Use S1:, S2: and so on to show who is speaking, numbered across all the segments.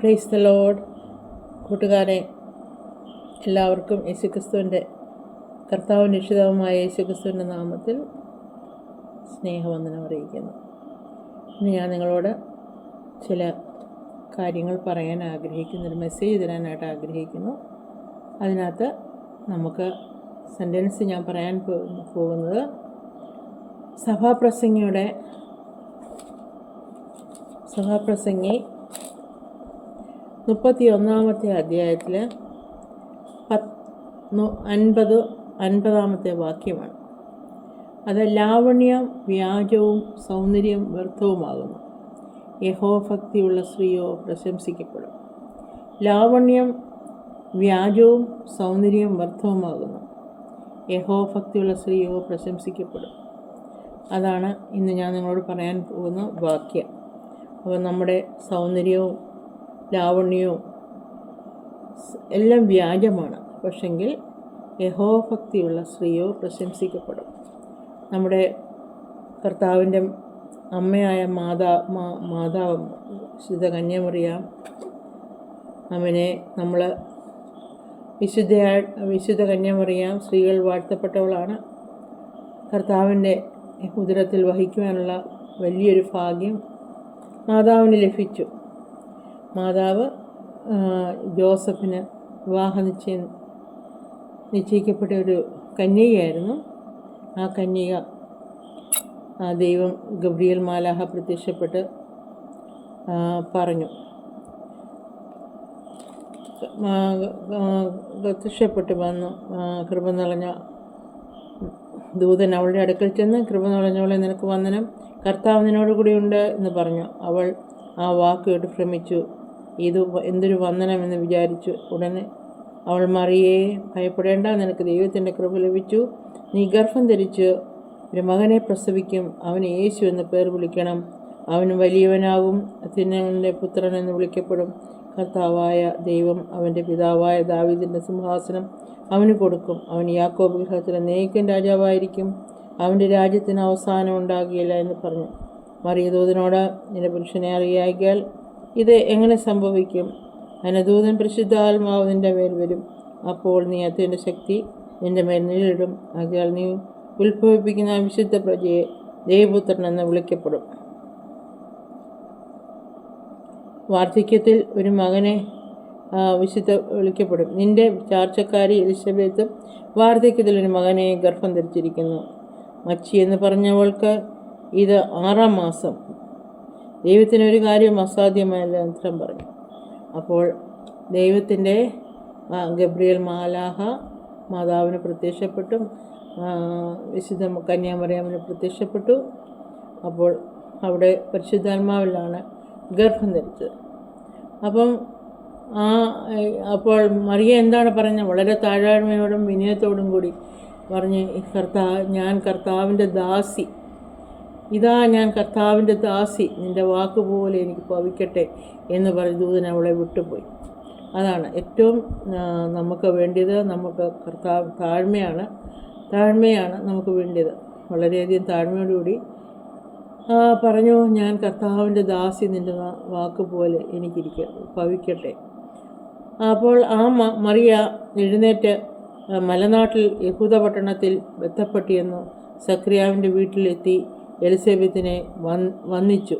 S1: Praise the load കൂട്ടുകാരെ എല്ലാവർക്കും യേശുക്രിസ്തുവിന്റെ കർത്താവും രക്ഷിതാവുമായ യേശുക്രിസ്തുവിന്റെ നാമത്തിൽ സ്നേഹവന്ദനം അറിയിക്കുന്നു. ഇന്ന് ഞാൻ നിങ്ങളോട് ചില കാര്യങ്ങൾ പറയാൻ ആഗ്രഹിക്കുന്നു ഒരു മെസ്സേജ് തരാനായിട്ട് ആഗ്രഹിക്കുന്നു. അതിനകത്ത് നമുക്ക് സെന്റൻസ് ഞാൻ പറയാൻ പോകുന്നത് സഭാപ്രസംഗിയുടെ സഭാപ്രസംഗി മുപ്പത്തി ഒന്നാമത്തെ അധ്യായത്തിൽ പത്ത് നു- അൻപത് അൻപതാമത്തെ വാക്യമാണ്. അത് ലാവണ്യം വ്യാജവും സൗന്ദര്യം വ്യർത്ഥവുമാകുന്നു. യഹോഭക്തിയുള്ള സ്ത്രീയോ പ്രശംസിക്കപ്പെടും. ലാവണ്യം വ്യാജവും സൗന്ദര്യം വ്യർത്ഥവുമാകുന്നു. യഹോഭക്തിയുള്ള സ്ത്രീയോ പ്രശംസിക്കപ്പെടും. അതാണ് ഇന്ന് ഞാൻ നിങ്ങളോട് പറയാൻ പോകുന്ന വാക്യം. അപ്പോൾ നമ്മുടെ സൗന്ദര്യവും ലാവണ്യവും എല്ലാം വ്യാജമാണ്. പക്ഷെങ്കിൽ യഹോഭക്തിയുള്ള സ്ത്രീയോ പ്രശംസിക്കപ്പെടും. നമ്മുടെ കർത്താവിന്റെ അമ്മയായ മാതാ മാ മാതാവ് വിശുദ്ധ കന്യാമറിയാം അവനെ നമ്മൾ വിശുദ്ധയാ വിശുദ്ധ കന്യാമറിയാം സ്ത്രീകൾ വാഴ്ത്തപ്പെട്ടവളാണ്. കർത്താവിന്റെ ഉദരത്തിൽ വഹിക്കുവാനുള്ള വലിയൊരു ഭാഗ്യം മാതാവിന് ലഭിച്ചു. മാതാവ് ജോസഫിന് വിവാഹ നിശ്ചയം നിശ്ചയിക്കപ്പെട്ട ഒരു കന്യകയായിരുന്നു. ആ കന്യക ആ ദൈവം ഗബ്രിയൽ മാലാഹ പ്രത്യക്ഷപ്പെട്ട് പറഞ്ഞു. പ്രത്യക്ഷപ്പെട്ട് വന്നു. കൃപ നിറഞ്ഞ ദൂതൻ അവളുടെ അടുക്കൽ ചെന്ന് കൃപ നിറഞ്ഞവളെ നിനക്ക് വന്ദനം. കർത്താവ് നിന്നോടുകൂടിയുണ്ട് എന്ന് പറഞ്ഞു. അവൾ ആ വാക്ക് കേട്ട് ഭ്രമിച്ചു. ഇത് എന്തൊരു വന്ദനം എന്ന് വിചാരിച്ചു. ഉടനെ അവൾ മറിയേ ഭയപ്പെടേണ്ട നിനക്ക് ദൈവത്തിന്റെ കൃപ ലഭിച്ചു. നീ ഗർഭം ധരിച്ച് ഒരു മകനെ പ്രസവിക്കും. അവന് യേശു എന്ന് പേർ വിളിക്കണം. അവൻ വലിയവനാകും. അത്യുന്നതന്റെ പുത്രൻ എന്ന് വിളിക്കപ്പെടും. കർത്താവായ ദൈവം അവന്റെ പിതാവായ ദാവിദിന്റെ സിംഹാസനം അവന് കൊടുക്കും. അവൻ യാക്കോബ് ഗൃഹത്തിലെ നേക്കൻ രാജാവായിരിക്കും. അവന്റെ രാജ്യത്തിന് അവസാനം ഉണ്ടാകുകയില്ല എന്ന് പറഞ്ഞു. മറിയതോതിനോട് നിന്റെ പുരുഷനെ അറിയാക്കിയാൽ ഇത് എങ്ങനെ സംഭവിക്കും? അനദൂതൻ പരിശുദ്ധാത്മാവ് നിന്റെ മേൽ വരും. അപ്പോൾ നീ അതിന്റെ ശക്തി നിന്റെ മേൽ നേരിടും അതിനാൽ നീ ഉത്ഭവിപ്പിക്കുന്ന വിശുദ്ധ പ്രജയെ ദേവപുത്രൻ എന്ന് വിളിക്കപ്പെടും. വാർദ്ധക്യത്തിൽ ഒരു മകനെ വിശുദ്ധ വിളിക്കപ്പെടും. നിന്റെ ചാർച്ചക്കാരി എലിസബത്തും വാർദ്ധക്യത്തിൽ ഒരു മകനെ ഗർഭം ധരിച്ചിരിക്കുന്നു. മച്ചി എന്ന് പറഞ്ഞവൾക്ക് ഇത് ആറാം മാസം. ദൈവത്തിന് ഒരു കാര്യം അസാധ്യമല്ല ഉത്തരം പറഞ്ഞു. അപ്പോൾ ദൈവത്തിന്റെ ഗബ്രിയൽ മാലാഹ മാതാവിന് പ്രത്യക്ഷപ്പെട്ടു. വിശുദ്ധ കന്യാമറിയാമിന് പ്രത്യക്ഷപ്പെട്ടു. അപ്പോൾ അവിടെ പരിശുദ്ധാത്മാവിലാണ് ഗർഭം ധരിച്ചത്. അപ്പം ആ അപ്പോൾ മറിയ എന്താണ് പറഞ്ഞത്? വളരെ താഴ്മയോടും വിനയത്തോടും കൂടി പറഞ്ഞ് കർത്താവ് ഞാൻ കർത്താവിന്റെ ദാസി. ഇതാ ഞാൻ കർത്താവിന്റെ ദാസി നിന്റെ വാക്കുപോലെ എനിക്ക് പവിക്കട്ടെ എന്ന് പറഞ്ഞ് ദൂതൻ അവളെ വിട്ടുപോയി. അതാണ് ഏറ്റവും നമുക്ക് വേണ്ടിയത് നമുക്ക് കർത്താവ് താഴ്മയാണ് താഴ്മയാണ് നമുക്ക് വേണ്ടിയത്. വളരെയധികം താഴ്മയോടുകൂടി പറഞ്ഞു ഞാൻ കർത്താവിന്റെ ദാസി നിന്റെ വാക്കുപോലെ വാക്ക് പോലെ എനിക്കിരിക്ക പവിക്കട്ടെ അപ്പോൾ ആ മറിയ എഴുന്നേറ്റ് മലനാട്ടിൽ യഹൂദ പട്ടണത്തിൽ ബന്ധപ്പെട്ടിയെന്നു സക്രിയാവിന്റെ വീട്ടിലെത്തി. എലിസബത്തിനെ വന്നിച്ചു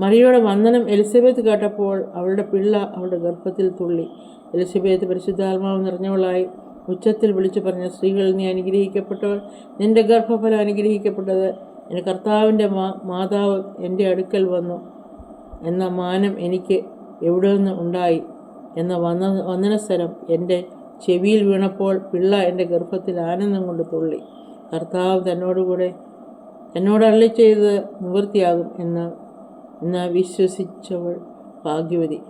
S1: മറിയയുടെ വന്ദനം എലിസബത്ത് കേട്ടപ്പോൾ അവളുടെ പിള്ള അവളുടെ ഗർഭത്തിൽ തുള്ളി. എലിസബത്ത് പരിശുദ്ധാത്മാവ് നിറഞ്ഞവളായി ഉച്ചത്തിൽ വിളിച്ചു പറഞ്ഞ സ്ത്രീകൾ നീ അനുഗ്രഹിക്കപ്പെട്ടവൾ നിന്റെ ഗർഭഫലം അനുഗ്രഹിക്കപ്പെട്ടത് എന്റെ കർത്താവിന്റെ മാ മാതാവ് എന്റെ അടുക്കൽ വന്നു. എന്ന മാനം എനിക്ക് എവിടെ നിന്ന് ഉണ്ടായി? എന്ന വന്ന വന്ദനസ്ഥലം എന്റെ ചെവിയിൽ വീണപ്പോൾ പിള്ള എന്റെ ഗർഭത്തിൽ ആനന്ദം കൊണ്ട് തുള്ളി. കർത്താവ് തന്നോടുകൂടെ എന്നോട് അള്ളി ചെയ്ത് നിവൃത്തിയാകും എന്ന് എന്ന് വിശ്വസിച്ചവൾ ഭാഗ്യവതി.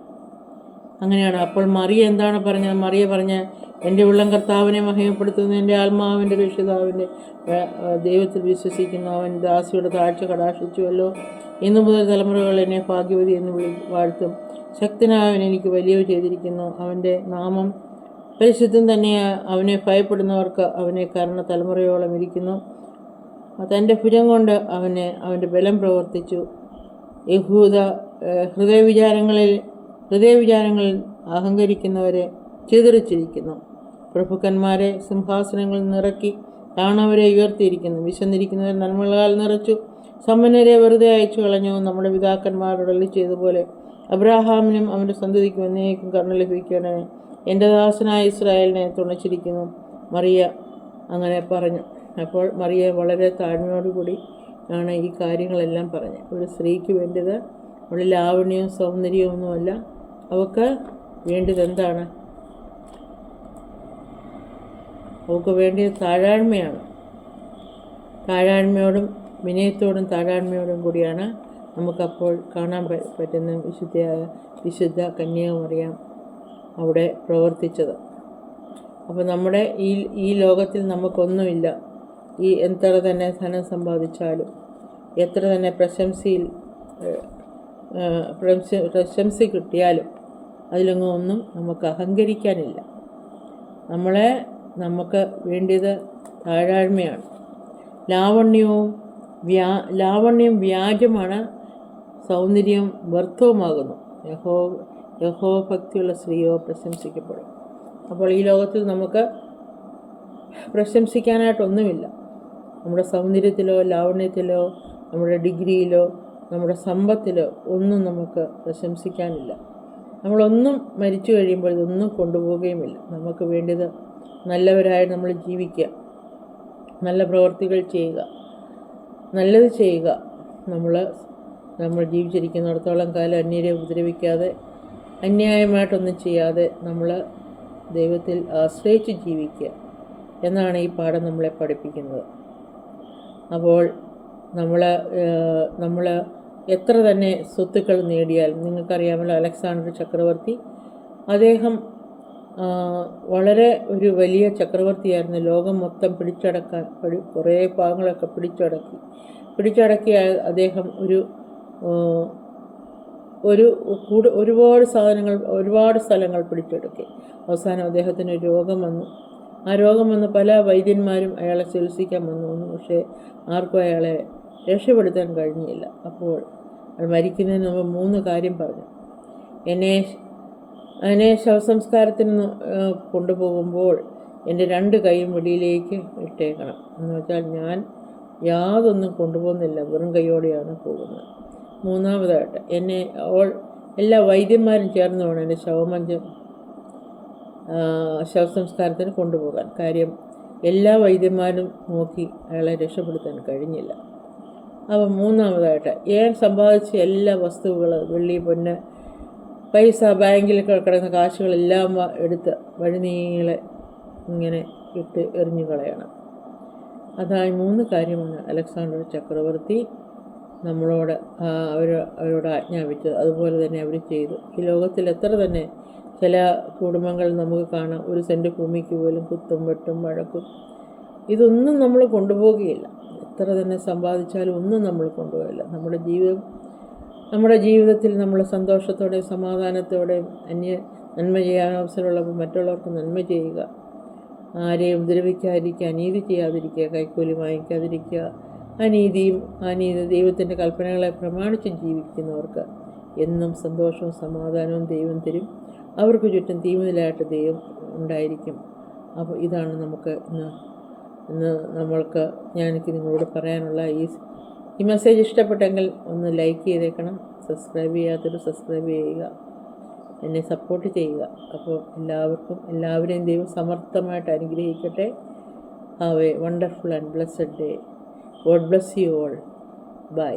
S1: അങ്ങനെയാണ്. അപ്പോൾ മറിയ എന്താണ് പറഞ്ഞത്? മറിയ പറഞ്ഞ എന്റെ ഉള്ളം കർത്താവിനെ മഹിമപ്പെടുത്തുന്ന. എന്റെ ആത്മാവിന്റെ രക്ഷിതാവിന്റെ ദൈവത്തിൽ വിശ്വസിക്കുന്ന. അവൻ ദാസിയുടെ താഴ്ച കടാക്ഷിച്ചുവല്ലോ. ഇന്നു മുതൽ തലമുറകൾ എന്നെ ഭാഗ്യവതി എന്ന് വിളി വാഴ്ത്തും. ശക്തനായവൻ എനിക്ക് വലിയ ചെയ്തിരിക്കുന്നു. അവന്റെ നാമം പരിശുദ്ധം തന്നെ അവനെ ഭയപ്പെടുന്നവർക്ക് അവനെ കരുണ തലമുറയോളം ഇരിക്കുന്നു. തന്റെ ഭുജം കൊണ്ട് അവന് അവന്റെ ബലം പ്രവർത്തിച്ചു. യഹൂദ ഹൃദയവിചാരങ്ങളിൽ ഹൃദയവിചാരങ്ങളിൽ അഹങ്കരിക്കുന്നവരെ ചിതറിച്ചിരിക്കുന്നു. പ്രഭുക്കന്മാരെ സിംഹാസനങ്ങളിൽ നിറക്കി താണവരെ ഉയർത്തിയിരിക്കുന്നു. വിശന്നിരിക്കുന്നവരെ നന്മകളാൽ നിറച്ചു. സമ്പന്നരെ വെറുതെ അയച്ചു കളഞ്ഞു. നമ്മുടെ പിതാക്കന്മാരോട് ചെയ്തതുപോലെ അബ്രാഹാമിനും അവന്റെ സന്തതിക്കും എന്നേക്കും കരുണ ലഭിക്കണമേ എന്റെ ദാസനായ ഇസ്രായേലിനെ തുണച്ചിരിക്കുന്നു. മറിയ അങ്ങനെ പറഞ്ഞു. അപ്പോൾ മറിയ വളരെ താഴ്മയോടുകൂടി ആണ് ഈ കാര്യങ്ങളെല്ലാം പറഞ്ഞത്. ഒരു സ്ത്രീക്ക് വേണ്ടത് അവിടെ ലാവണ്യവും സൗന്ദര്യവും ഒന്നുമല്ല. അവൾക്ക് വേണ്ടത് എന്താണ്? അവൾക്ക് വേണ്ടിയത് താഴാഴ്മയാണ് താഴാഴ്മയോടും വിനയത്തോടും താഴാഴ്മയോടും കൂടിയാണ് നമുക്കപ്പോൾ കാണാൻ പറ്റുന്ന വിശുദ്ധയായ വിശുദ്ധ കന്യാകുമറിയാം അവിടെ പ്രവർത്തിച്ചത്. അപ്പോൾ നമ്മുടെ ഈ ഈ ലോകത്തിൽ നമുക്കൊന്നുമില്ല. ഈ എത്ര തന്നെ ധനം സമ്പാദിച്ചാലും എത്ര തന്നെ പ്രശംസയിൽ പ്രശംസ കിട്ടിയാലും അതിലൊന്നും ഒന്നും നമുക്ക് അഹങ്കരിക്കാനില്ല. നമ്മളെ നമുക്ക് വേണ്ടിയത് താഴാഴ്മയാണ് ലാവണ്യവും വ്യാ ലാവണ്യം വ്യാജമാണ് സൗന്ദര്യം വ്യർത്ഥവുമാകുന്നു. യഹോ യഹോ ഭക്തിയുള്ള സ്ത്രീയോ പ്രശംസിക്കപ്പെടും. അപ്പോൾ ഈ ലോകത്തിൽ നമുക്ക് പ്രശംസിക്കാനായിട്ടൊന്നുമില്ല. നമ്മുടെ സൗന്ദര്യത്തിലോ ലാവണ്യത്തിലോ നമ്മുടെ ഡിഗ്രിയിലോ നമ്മുടെ സമ്പത്തിലോ ഒന്നും നമുക്ക് പ്രശംസിക്കാനില്ല. നമ്മളൊന്നും മരിച്ചു കഴിയുമ്പോൾ ഇതൊന്നും കൊണ്ടുപോവുകയുമില്ല. നമുക്ക് വേണ്ടത് നല്ലവരായി നമ്മൾ ജീവിക്കുക. നല്ല പ്രവർത്തികൾ ചെയ്യുക. നല്ലത് ചെയ്യുക. നമ്മൾ നമ്മൾ ജീവിച്ചിരിക്കുന്നിടത്തോളം കാലം അന്യരെ ഉപദ്രവിക്കാതെ അന്യായമായിട്ടൊന്നും ചെയ്യാതെ നമ്മൾ ദൈവത്തിൽ ആശ്രയിച്ച് ജീവിക്കുക. എന്നാണ് ഈ പാഠം നമ്മളെ പഠിപ്പിക്കുന്നത്. അപ്പോൾ നമ്മൾ നമ്മൾ എത്ര തന്നെ സ്വത്തുക്കൾ നേടിയാലും നിങ്ങൾക്കറിയാമല്ലോ അലക്സാണ്ടർ ചക്രവർത്തി അദ്ദേഹം വളരെ ഒരു വലിയ ചക്രവർത്തിയായിരുന്നു. ലോകം മൊത്തം പിടിച്ചടക്കാൻ പിടി- കുറേ ഭാഗങ്ങളൊക്കെ പിടിച്ചടക്കി. പിടിച്ചടക്കിയ അദ്ദേഹം ഒരു ഒരു കൂട് ഒരുപാട് സാധനങ്ങൾ ഒരുപാട് സ്ഥലങ്ങൾ പിടിച്ചെടുക്കി. അവസാനം അദ്ദേഹത്തിന് രോഗം വന്നു. ആ രോഗം വന്ന പല വൈദ്യന്മാരും അയാളെ ചികിത്സിക്കാൻ വന്നു. വന്നു പക്ഷേ ആർക്കും അയാളെ രക്ഷപ്പെടുത്താൻ കഴിഞ്ഞില്ല. അപ്പോൾ അയാൾ മരിക്കുന്നതിന് മുമ്പ് മൂന്ന് കാര്യം പറഞ്ഞു. എന്നെ എന്നെ ശവസംസ്കാരത്തിന് കൊണ്ടുപോകുമ്പോൾ എന്റെ രണ്ട് കൈയും വെളിയിലേക്ക് ഇട്ടേക്കണം. എന്ന് വെച്ചാൽ ഞാൻ യാതൊന്നും കൊണ്ടുപോകുന്നില്ല. വെറും കൈയോടെയാണ് പോകുന്നത്. മൂന്നാമതായിട്ട് എന്നെ അവൾ എല്ലാ വൈദ്യന്മാരും ചേർന്ന് വേണം എന്റെ ശവമഞ്ചം ശവസംസ്കാരത്തിന് കൊണ്ടുപോകാൻ. കാര്യം എല്ലാ വൈദ്യന്മാരും നോക്കി അയാളെ രക്ഷപ്പെടുത്താൻ കഴിഞ്ഞില്ല. അപ്പോൾ മൂന്നാമതായിട്ട് ഞാൻ സമ്പാദിച്ച എല്ലാ വസ്തുക്കൾ വെള്ളി പൊന്ന് പൈസ ബാങ്കിൽ കിടക്കുന്ന കാശുകളെല്ലാം എടുത്ത് വഴിനീളെ ഇങ്ങനെ ഇട്ട് എറിഞ്ഞു കളയണം. അതായി മൂന്ന് കാര്യമാണ് അലക്സാണ്ടർ ചക്രവർത്തി നമ്മളോട് അവർ അവരോട് ആജ്ഞാപിച്ചത്. അതുപോലെ തന്നെ അവർ ചെയ്തു. ഈ ലോകത്തിൽ എത്ര തന്നെ ചില കുടുംബങ്ങൾ നമുക്ക് കാണാം. ഒരു സെന്റ് ഭൂമിക്ക് പോലും കുത്തും വെട്ടും വഴക്കും. ഇതൊന്നും നമ്മൾ കൊണ്ടുപോകുകയില്ല എത്ര തന്നെ സമ്പാദിച്ചാലും ഒന്നും നമ്മൾ കൊണ്ടുപോകില്ല നമ്മുടെ ജീവിതം നമ്മുടെ ജീവിതത്തിൽ നമ്മൾ സന്തോഷത്തോടെയും സമാധാനത്തോടെയും അന്യ നന്മ ചെയ്യാൻ അവസരമുള്ളപ്പോൾ മറ്റുള്ളവർക്ക് നന്മ ചെയ്യുക. ആരെയും ഉപദ്രവിക്കാതിരിക്കുക അനീതി ചെയ്യാതിരിക്കുക കൈക്കൂലി വാങ്ങിക്കാതിരിക്കുക. അനീതിയും അനീതി ദൈവത്തിന്റെ കൽപ്പനകളെ പ്രമാണിച്ച് ജീവിക്കുന്നവർക്ക് എന്നും സന്തോഷവും സമാധാനവും ദൈവം തരും. അവർക്ക് ചുറ്റും തീമിലായിട്ട് ദൈവം ഉണ്ടായിരിക്കും. അപ്പോൾ ഇതാണ് നമുക്ക് ഇന്ന് ഇന്ന് നമ്മൾക്ക് ഞാനെനിക്ക് നിങ്ങളോട് പറയാനുള്ള ഈ ഈ മെസ്സേജ് ഇഷ്ടപ്പെട്ടെങ്കിൽ ഒന്ന് ലൈക്ക് ചെയ്തേക്കണം. സബ്സ്ക്രൈബ് ചെയ്യാത്തവർ സബ്സ്ക്രൈബ് ചെയ്യുക. എന്നെ സപ്പോർട്ട് ചെയ്യുക. അപ്പോൾ എല്ലാവർക്കും എല്ലാവരെയും ദൈവം സമർത്ഥമായിട്ട് അനുഗ്രഹിക്കട്ടെ. Have a wonderful and blessed day God bless you all bye